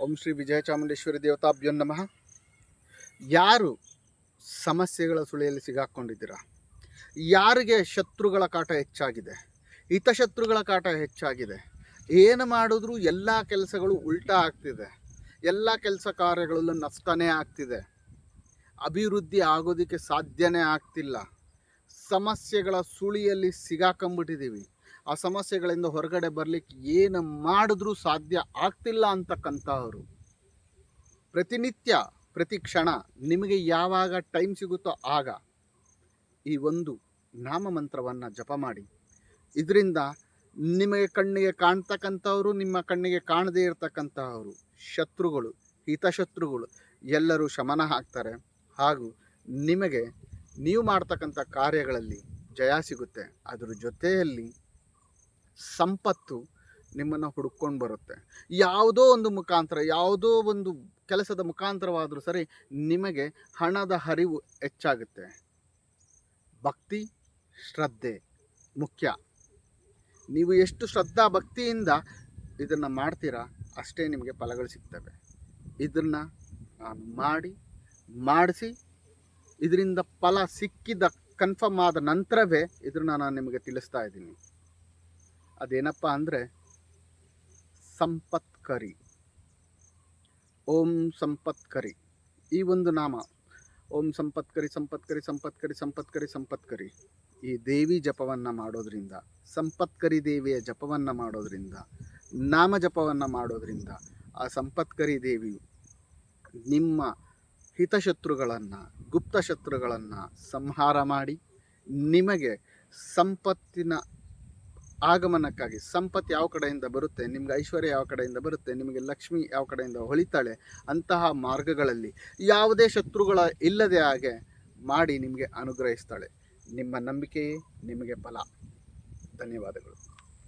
ಓಂ ಶ್ರೀ ವಿಜಯ ಚಾಮುಂಡೇಶ್ವರಿ ದೇವತಾಭ್ಯೋ ನಮಃ. ಯಾರು ಸಮಸ್ಯೆಗಳ ಸುಳಿಯಲ್ಲಿ ಸಿಗಾಕ್ಕೊಂಡಿದ್ದೀರಾ ಯಾರಿಗೆ ಶತ್ರುಗಳ ಕಾಟ ಹೆಚ್ಚಾಗಿದೆ? ಹಿತಶತ್ರುಗಳ ಕಾಟ ಹೆಚ್ಚಾಗಿದೆ. ಏನು ಮಾಡಿದ್ರೂ ಎಲ್ಲ ಕೆಲಸಗಳು ಉಲ್ಟಾ ಆಗ್ತಿದೆ. ಎಲ್ಲ ಕೆಲಸ ಕಾರ್ಯಗಳಲ್ಲೂ ನಷ್ಟನೇ ಆಗ್ತಿದೆ. ಅಭಿವೃದ್ಧಿ ಆಗೋದಕ್ಕೆ ಸಾಧ್ಯನೇ ಆಗ್ತಿಲ್ಲ. ಸಮಸ್ಯೆಗಳ ಸುಳಿಯಲ್ಲಿ ಸಿಗಾಕೊಂಬಿಟ್ಟಿದ್ದೀವಿ ಆ ಸಮಸ್ಯೆಗಳಿಂದ ಹೊರಗಡೆ ಬರಲಿಕ್ಕೆ ಏನು ಮಾಡಿದ್ರೂ ಸಾಧ್ಯ ಆಗ್ತಿಲ್ಲ ಅಂತಕ್ಕಂಥವರು. ಪ್ರತಿನಿತ್ಯ, ಪ್ರತಿ ಕ್ಷಣ ನಿಮಗೆ ಯಾವಾಗ ಟೈಮ್ ಸಿಗುತ್ತೋ ಆಗ ಈ ಒಂದು ನಾಮಮಂತ್ರವನ್ನು ಜಪ ಮಾಡಿ. ಇದರಿಂದ ನಿಮಗೆ ಕಣ್ಣಿಗೆ ಕಾಣ್ತಕ್ಕಂಥವರು, ನಿಮ್ಮ ಕಣ್ಣಿಗೆ ಕಾಣದೇ ಇರತಕ್ಕಂಥವರು, ಶತ್ರುಗಳು, ಹಿತಶತ್ರುಗಳು ಎಲ್ಲರೂ ಶಮನ ಹಾಕ್ತಾರೆ ಹಾಗೂ ನಿಮಗೆ ನೀವು ಮಾಡ್ತಕ್ಕಂಥ ಕಾರ್ಯಗಳಲ್ಲಿ ಜಯ ಸಿಗುತ್ತೆ. ಅದರ ಜೊತೆಯಲ್ಲಿ ಸಂಪತ್ತು ನಿಮ್ಮನ್ನು ಹುಡುಕೊಂಡು ಬರುತ್ತೆ. ಯಾವುದೋ ಒಂದು ಮುಖಾಂತರ, ಯಾವುದೋ ಒಂದು ಕೆಲಸದ ಮುಖಾಂತರವಾದರೂ ಸರಿ ನಿಮಗೆ ಹಣದ ಹರಿವು ಹೆಚ್ಚಾಗುತ್ತೆ. ಭಕ್ತಿ, ಶ್ರದ್ಧೆ ಮುಖ್ಯ. ನೀವು ಎಷ್ಟು ಶ್ರದ್ಧಾ ಭಕ್ತಿಯಿಂದ ಇದನ್ನು ಮಾಡ್ತೀರಾ, ಅಷ್ಟೇ ನಿಮಗೆ ಫಲಗಳು ಸಿಗ್ತವೆ. ಇದನ್ನು ನಾನು ಮಾಡಿ, ಮಾಡಿಸಿ, ಇದರಿಂದ ಫಲ ಸಿಕ್ಕಿದ ಕನ್ಫರ್ಮ್ ಆದ ನಂತರವೇ ಇದನ್ನು ನಾನು ನಿಮಗೆ ತಿಳಿಸ್ತಾ ಇದ್ದೀನಿ. ಅದೇನಪ್ಪ ಅಂದರೆ ಸಂಪತ್ಕರಿ ಓಂ ಸಂಪತ್ಕರಿ ಈ ಒಂದು ನಾಮ, ಓಂ ಸಂಪತ್ಕರಿ ಸಂಪತ್ಕರಿ ಸಂಪತ್ಕರಿ ಸಂಪತ್ಕರಿ ಸಂಪತ್ಕರಿ ಈ ದೇವಿ ಜಪವನ್ನು ಮಾಡೋದರಿಂದ ಸಂಪತ್ಕರಿ ದೇವಿಯ ಜಪವನ್ನು ಮಾಡೋದರಿಂದ, ನಾಮ ಜಪವನ್ನು ಮಾಡೋದರಿಂದ, ಆ ಸಂಪತ್ಕರಿ ದೇವಿಯು ನಿಮ್ಮ ಹಿತಶತ್ರುಗಳನ್ನು ಗುಪ್ತ ಶತ್ರುಗಳನ್ನು ಸಂಹಾರ ಮಾಡಿ, ನಿಮಗೆ ಸಂಪತ್ತಿನ ಆಗಮನಕ್ಕಾಗಿ ಸಂಪತ್ತು ಯಾವ ಕಡೆಯಿಂದ ಬರುತ್ತೆ, ನಿಮ್ಗೆ ಐಶ್ವರ್ಯ ಯಾವ ಕಡೆಯಿಂದ ಬರುತ್ತೆ, ನಿಮಗೆ ಲಕ್ಷ್ಮಿ ಯಾವ ಕಡೆಯಿಂದ ಹೊಳಿತಾಳೆ ಅಂತಹ ಮಾರ್ಗಗಳಲ್ಲಿ ಯಾವುದೇ ಶತ್ರುಗಳ ಇಲ್ಲದೆ ಹಾಗೆ ಮಾಡಿ ನಿಮಗೆ ಅನುಗ್ರಹಿಸ್ತಾಳೆ. ನಿಮ್ಮ ನಂಬಿಕೆಯೇ ನಿಮಗೆ ಫಲ ಧನ್ಯವಾದಗಳು.